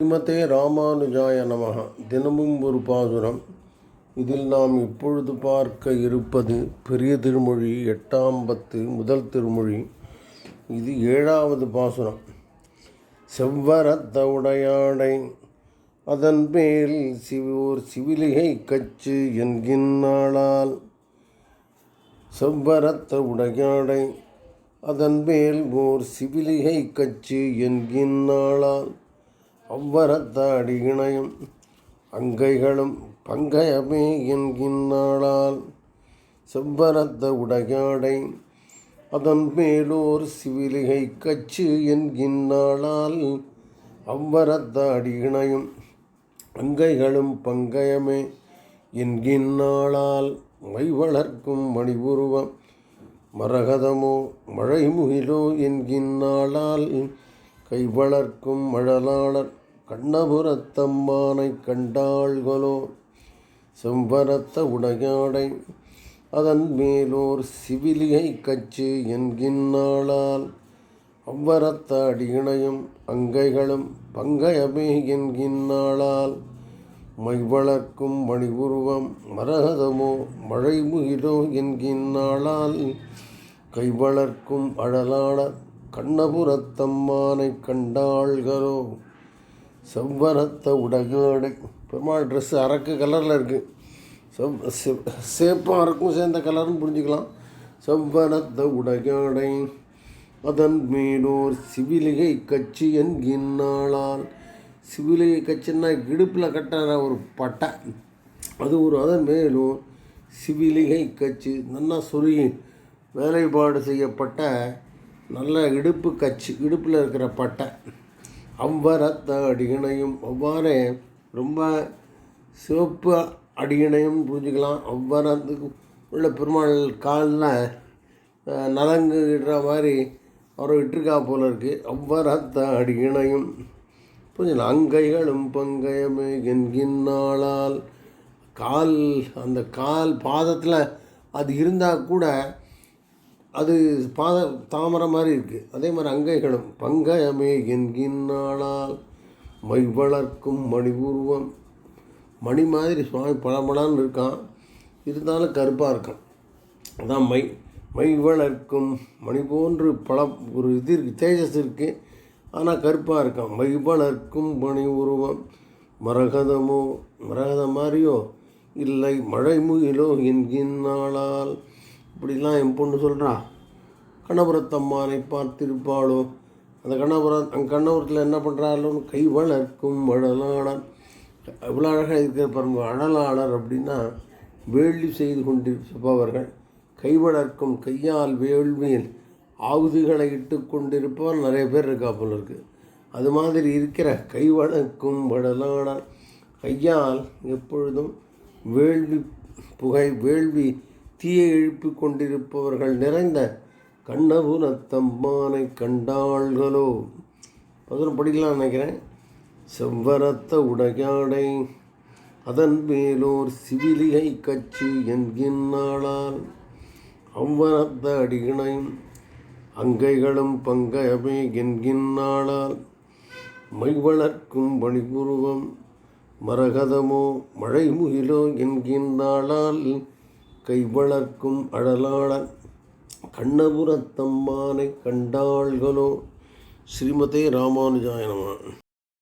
ஸ்ரீமதே ராமானுஜாய நமக. தினமும் ஒரு பாசுரம். இதில் நாம் இப்பொழுது பார்க்க இருப்பது பெரிய திருமொழி எட்டாம் பத்து முதல் திருமொழி. இது ஏழாவது பாசுரம். செவ்வரத்த உடையாடை அதன் மேல் சிவோர் சிவிலிகை கச்சு என்கின்றாளால் செவ்வரத்த உடையாடை அதன் மேல் ஓர் சிவிலிகை கச்சு என்கின்றாளால் அவ்வரத்த அடியிணையும் அங்கைகளும் பங்கயமே என்கின்றாளால் செவ்வரத்த உடையாடை அதன் மேலோர் சிவிலிகை கச்சு என்கின்றாளால் அவ்வரத்த அடியிணையும் அங்கைகளும் பங்கயமே என்கின்றாளால் மை வளர்க்கும் மணிபுருவம் மரகதமோ மழைமுகிலோ என்கின்றாளால் கை வளர்க்கும் மழலாளர் கண்ணபுரத்தம்மானை கண்டாள்களோ செம்பரத்த உடையாடை அதன் மேலோர் சிவிலியை கச்சு என்கின்றாளால் அவ்வரத்த அடியிணையும் அங்கைகளும் பங்கயமே என்கின்றாளால் மைவளர்க்கும் மணிபுருவம் மரகதமோ மழைமுகிலோ என்கின்றாளால் கை வளர்க்கும் அழலாளர் கண்ணபுரத்தம்மானை கண்டாள்களோ செவ்வரத்த உடையாடை பெருமாள் ட்ரெஸ்ஸு அரக்கு கலரில் இருக்குது செவ் சேப்பும் அரக்கும் சேர்ந்த கலர்னு புரிஞ்சுக்கலாம். செவ்வரத்த உடையாடை அதன் மேலோர் சிவிலிகை கட்சி என்கின்றாளால் சிவிலிகை கட்சின்னா இடுப்பில் கட்டுற ஒரு பட்டை. அது ஒரு அதன் மேலும் சிவிலிகை கட்சி நல்லா சொருகி வேலைப்பாடு செய்யப்பட்ட நல்ல இடுப்பு கட்சி இடுப்பில் இருக்கிற பட்டை. அவ்வரத்த அடியினையும் அவ்வாறே ரொம்ப சிவப்பு அடியினையும் பூஜிக்கலாம். அவ்வரத்துக்கு உள்ள பெருமாள் காலில் நலங்கு இடுற மாதிரி அவர் விட்டுருக்கா போல இருக்குது அவ்வரத்த அடியினையும் புரிஞ்சுக்கலாம் அங்கைகளும் பங்கயமே என்கின்னாளால் கால் அந்த கால் பாதத்தில் அது இருந்தால் கூட அது பாத தாமரை மாதிரி இருக்குது அதே மாதிரி அங்கைகளும் பங்கயமே என்கின்றாளால் மை வளர்க்கும் மணி உருவம். மணி மாதிரி சுவாமி பழமடான்னு இருக்கான். இருந்தாலும் கருப்பாக இருக்கான். அதான் மை மை வளர்க்கும் மணி போன்று பழ ஒரு இது இருக்குது தேஜஸ் இருக்குது ஆனால் கருப்பாக இருக்கான். மை வளர்க்கும் மணி உருவம். மரகதமோ மரகதம் மாதிரியோ இல்லை மழை முகிலோ என்கின்றாளால் இப்படிலாம் என் பொண்ணு சொல்கிறான் கண்ணபுரத்தம்மானை பார்த்திருப்பாளோ? அந்த கண்ணபுரம் அங்கே கண்ணபுரத்தில் என்ன பண்ணுறாளோன்னு கை வளர்க்கும் அழலாளர் இவ்வளோ அழகாக இருக்கிற பாருங்க அழலாளர் அப்படின்னா வேள்வி செய்து கொண்டிருப்பவர்கள். கை வளர்க்கும் கையால் வேள்வியில் ஆவுதிகளை இட்டு கொண்டிருப்பவர் நிறைய பேர் இருக்கா போல இருக்குது அது மாதிரி இருக்கிற கை வளர்க்கும் வடலாளர் கையால் எப்பொழுதும் வேள்வி புகை வேள்வி தீயை எழுப்பி கொண்டிருப்பவர்கள் நிறைந்த கண்ணபுரத்தம்மானை கண்டாள்களோ? பதில் படிக்கலாம் நினைக்கிறேன். செவ்வரத்த உடையாடை அதன் மேலோர் சிவிலிகை கச்சு என்கின்றாளால் அவ்வரத்த அடிகணையும் அங்கைகளும் பங்கயமே என்கின்றாளால் மை வளர்க்கும் பணிபுருவம் மரகதமோ மழைமுகிலோ என்கின்றாளால் கை வளர்க்கும் அழலாளன் கண்ணபுரத்தம்மானை கண்டாள்களோ. ஸ்ரீமதே ராமானுஜாயனமா